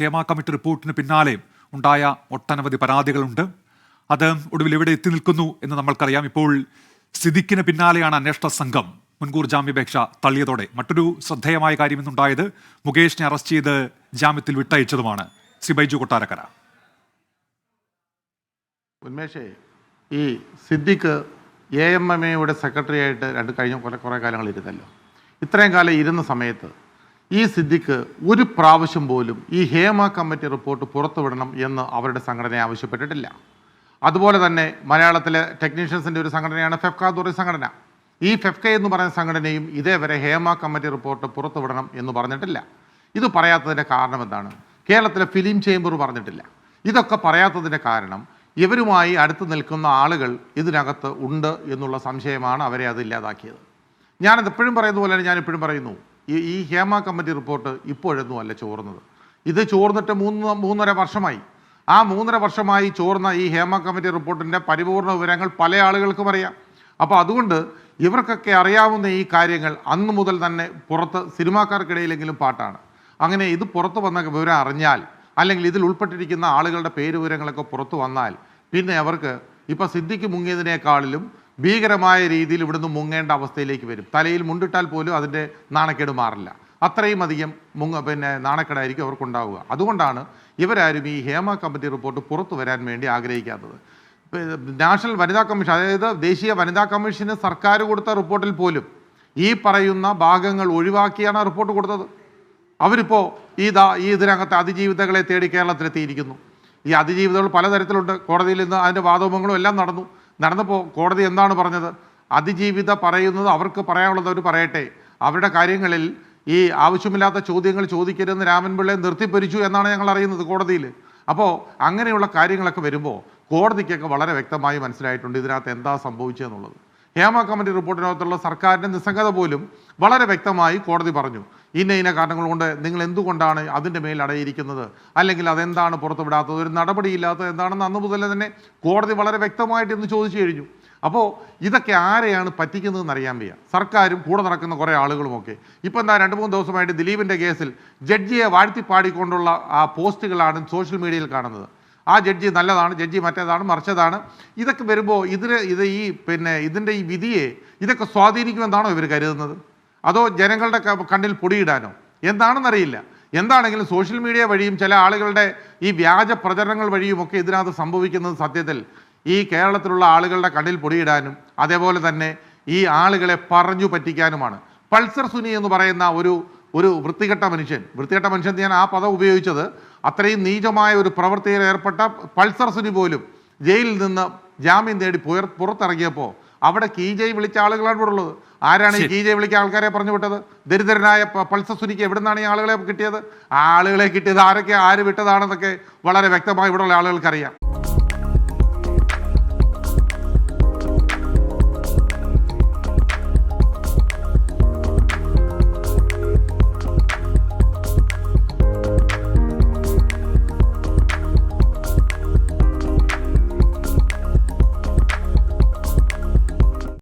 Hema committee റിപ്പോർട്ടിന് പിന്നാലെ ഉണ്ടായ ഒട്ടനവധി പരാതികളുണ്ട്. അത് ഒടുവിൽ എവിടെ എത്തി നിൽക്കുന്നു എന്ന് നമ്മൾക്കറിയാം. ഇപ്പോൾ സിദ്ദിഖിന് പിന്നാലെയാണ് അന്വേഷണ സംഘം. മുൻകൂർ ജാമ്യപേക്ഷ തള്ളിയതോടെ മറ്റൊരു ശ്രദ്ധേയമായ കാര്യം ഇന്നുണ്ടായത് മുകേഷിനെ അറസ്റ്റ് ചെയ്ത് ജാമ്യത്തിൽ വിട്ടയച്ചതുമാണ്. സിബൈജു കൊട്ടാരക്കര. ഉന്മേഷേ ഈ Siddique A M M A secretary ആയിട്ട് രണ്ട് കഴിഞ്ഞ കുറേ കുറേ കാലങ്ങൾ ഇരുന്നല്ലോ. ഇത്രയും കാലം ഇരുന്ന സമയത്ത് ഈ സിദ്ദിഖ് ഒരു പ്രാവശ്യം പോലും ഈ ഹേമ കമ്മിറ്റി റിപ്പോർട്ട് പുറത്തുവിടണം എന്ന് അവരുടെ സംഘടന ആവശ്യപ്പെട്ടിട്ടില്ല. അതുപോലെ തന്നെ മലയാളത്തിലെ ടെക്നീഷ്യൻസിന്റെ ഒരു സംഘടനയാണ് ഫെഫ്ക എന്ന് സംഘടന. ഈ ഫെഫ്ക എന്ന് പറയുന്ന സംഘടനയും ഇതേവരെ ഹേമ കമ്മിറ്റി റിപ്പോർട്ട് പുറത്തുവിടണം എന്ന് പറഞ്ഞിട്ടില്ല. ഇത് പറയാത്തതിന്റെ കാരണം എന്താണ്? കേരളത്തിലെ ഫിലിം ചേംബർ പറഞ്ഞിട്ടില്ല. ഇതൊക്കെ പറയാത്തതിന്റെ കാരണം ഇവരുമായി അടുത്ത് നിൽക്കുന്ന ആളുകൾ ഇതിനകത്ത് ഉണ്ട് എന്നുള്ള സംശയമാണ് അവരെ അത് ഇല്ലാതാക്കിയത്. ഞാനത് എപ്പോഴും പറയുന്ന പോലെ ഞാൻ എപ്പോഴും പറയുന്നു. ഈ ഈ ഹേമ കമ്മിറ്റി റിപ്പോർട്ട് ഇപ്പോഴൊന്നും അല്ല ചോർന്നത്. ഇത് ചോർന്നിട്ട് മൂന്ന് മൂന്നര വർഷമായി. ആ മൂന്നര വർഷമായി ചോർന്ന ഈ ഹേമ കമ്മിറ്റി റിപ്പോർട്ടിന്റെ പരിപൂർണ വിവരങ്ങൾ പല ആളുകൾക്കും അറിയാം. അപ്പോൾ അതുകൊണ്ട് ഇവർക്കൊക്കെ അറിയാവുന്ന ഈ കാര്യങ്ങൾ അന്ന് മുതൽ തന്നെ പുറത്ത് സിനിമാക്കാർക്കിടയിലെങ്കിലും പാട്ടാണ്. അങ്ങനെ ഇത് പുറത്ത് വന്ന വിവരം അറിഞ്ഞാൽ അല്ലെങ്കിൽ ഇതിൽ ഉൾപ്പെട്ടിരിക്കുന്ന ആളുകളുടെ പേര് വിവരങ്ങളൊക്കെ പുറത്ത് വന്നാൽ പിന്നെ അവർക്ക് ഇപ്പോൾ സിദ്ധിക്ക് മുങ്ങിയതിനേക്കാളിലും ഭീകരമായ രീതിയിൽ ഇവിടുന്ന് മുങ്ങേണ്ട അവസ്ഥയിലേക്ക് വരും. തലയിൽ മുണ്ടിട്ടാൽ പോലും അതിന്റെ നാണക്കേട് മാറില്ല. അത്രയും അധികം മുങ്ങ പിന്നെ നാണക്കേടായിരിക്കും അവർക്കുണ്ടാവുക. അതുകൊണ്ടാണ് ഇവരാരും ഈ ഹേമ കമ്മിറ്റി റിപ്പോർട്ട് പുറത്തു വരാൻ വേണ്ടി ആഗ്രഹിക്കാത്തത്. നാഷണൽ വനിതാ കമ്മീഷൻ അതായത് ദേശീയ വനിതാ കമ്മീഷന് സർക്കാർ കൊടുത്ത റിപ്പോർട്ടിൽ പോലും ഈ പറയുന്ന ഭാഗങ്ങൾ ഒഴിവാക്കിയാണ് റിപ്പോർട്ട് കൊടുത്തത്. അവരിപ്പോൾ ഈ ദാ ഈ ഇതിനകത്ത് അതിജീവിതകളെ തേടി കേരളത്തിലെത്തിയിരിക്കുന്നു. ഈ അതിജീവിതകൾ പലതരത്തിലുണ്ട്. കോടതിയിൽ നിന്ന് അതിന്റെ വാദോപങ്ങളും എല്ലാം നടന്നു. നടന്നപ്പോൾ കോടതി എന്താണ് പറഞ്ഞത്? അതിജീവിത പറയുന്നത് അവർക്ക് പറയാനുള്ളത് അവർ പറയട്ടെ. അവരുടെ കാര്യങ്ങളിൽ ഈ ആവശ്യമില്ലാത്ത ചോദ്യങ്ങൾ ചോദിക്കരുതെന്ന് രാമൻപിള്ളയെ നിർത്തിപ്പരിച്ചു എന്നാണ് ഞങ്ങൾ അറിയുന്നത് കോടതിയിൽ അപ്പോൾ അങ്ങനെയുള്ള കാര്യങ്ങളൊക്കെ വരുമ്പോൾ കോടതിക്കൊക്കെ വളരെ വ്യക്തമായി മനസ്സിലായിട്ടുണ്ട് ഇതിനകത്ത് എന്താ സംഭവിച്ചതെന്നുള്ളത് ഹേമ കമ്മിറ്റി റിപ്പോർട്ടിനകത്തുള്ള സർക്കാരിന്റെ നിസ്സംഗത പോലും വളരെ വ്യക്തമായി കോടതി പറഞ്ഞു. ഇന്ന ഇന്ന കാരണങ്ങൾ കൊണ്ട് നിങ്ങൾ എന്തുകൊണ്ടാണ് അതിന്റെ മേൽ അടയിരിക്കുന്നത്? അല്ലെങ്കിൽ അതെന്താണ് പുറത്തുവിടാത്തത്? ഒരു നടപടിയില്ലാത്തത് എന്താണെന്ന് അന്ന് മുതൽ തന്നെ കോടതി വളരെ വ്യക്തമായിട്ട് ഇന്ന് ചോദിച്ചു കഴിഞ്ഞു. അപ്പോൾ ഇതൊക്കെ ആരെയാണ് പറ്റിക്കുന്നതെന്ന് അറിയാൻ വയ്യ. സർക്കാരും കൂടെ നടക്കുന്ന കുറേ ആളുകളുമൊക്കെ. ഇപ്പം എന്താ രണ്ട് മൂന്ന് ദിവസമായിട്ട് ദിലീപിന്റെ കേസിൽ ജഡ്ജിയെ വാഴ്ത്തിപ്പാടിക്കൊണ്ടുള്ള ആ പോസ്റ്റുകളാണ് സോഷ്യൽ മീഡിയയിൽ കാണുന്നത്. ആ ജഡ്ജി നല്ലതാണ് ജഡ്ജി മറ്റേതാണ് മറിച്ചതാണ്. ഇതൊക്കെ വരുമ്പോൾ ഇതിന് ഇത് ഈ പിന്നെ ഇതിന്റെ ഈ വിധിയെ ഇതൊക്കെ സ്വാധീനിക്കുമെന്നാണോ ഇവർ കരുതുന്നത്? അതോ ജനങ്ങളുടെ കണ്ണിൽ പൊടിയിടാനോ? എന്താണെന്നറിയില്ല. എന്താണെങ്കിലും സോഷ്യൽ മീഡിയ വഴിയും ചില ആളുകളുടെ ഈ വ്യാജ പ്രചരണങ്ങൾ വഴിയുമൊക്കെ ഇതിനകത്ത് സംഭവിക്കുന്നത് സത്യത്തിൽ ഈ കേരളത്തിലുള്ള ആളുകളുടെ കണ്ണിൽ പൊടിയിടാനും അതേപോലെ തന്നെ ഈ ആളുകളെ പറഞ്ഞു പറ്റിക്കാനുമാണ്. പൾസർ സുനി എന്ന് പറയുന്ന ഒരു ഒരു വൃത്തികെട്ട മനുഷ്യൻ. വൃത്തികെട്ട മനുഷ്യൻ ഞാൻ ആ പദം ഉപയോഗിച്ചത് അത്രയും നീചമായ ഒരു പ്രവൃത്തിയിൽ ഏർപ്പെട്ട പൾസർ സുനി പോലും ജയിലിൽ നിന്ന് ജാമ്യം നേടി പുറത്തിറങ്ങിയപ്പോൾ അവിടെ കീജയ് വിളിച്ച ആളുകളാണ് ഇവിടെ ഉള്ളത്. ആരാണ് ഈ കീജയ് വിളിച്ച ആൾക്കാരെ പറഞ്ഞു വിട്ടത്? ദരിദ്രനായ പൾസസുനിക്ക് എവിടെ നിന്നാണ് ഈ ആളുകളെ കിട്ടിയത്? ആ ആളുകളെ കിട്ടിയത് ആരൊക്കെ ആര് വിട്ടതാണെന്നൊക്കെ വളരെ വ്യക്തമായി ഇവിടെയുള്ള ആളുകൾക്കറിയാം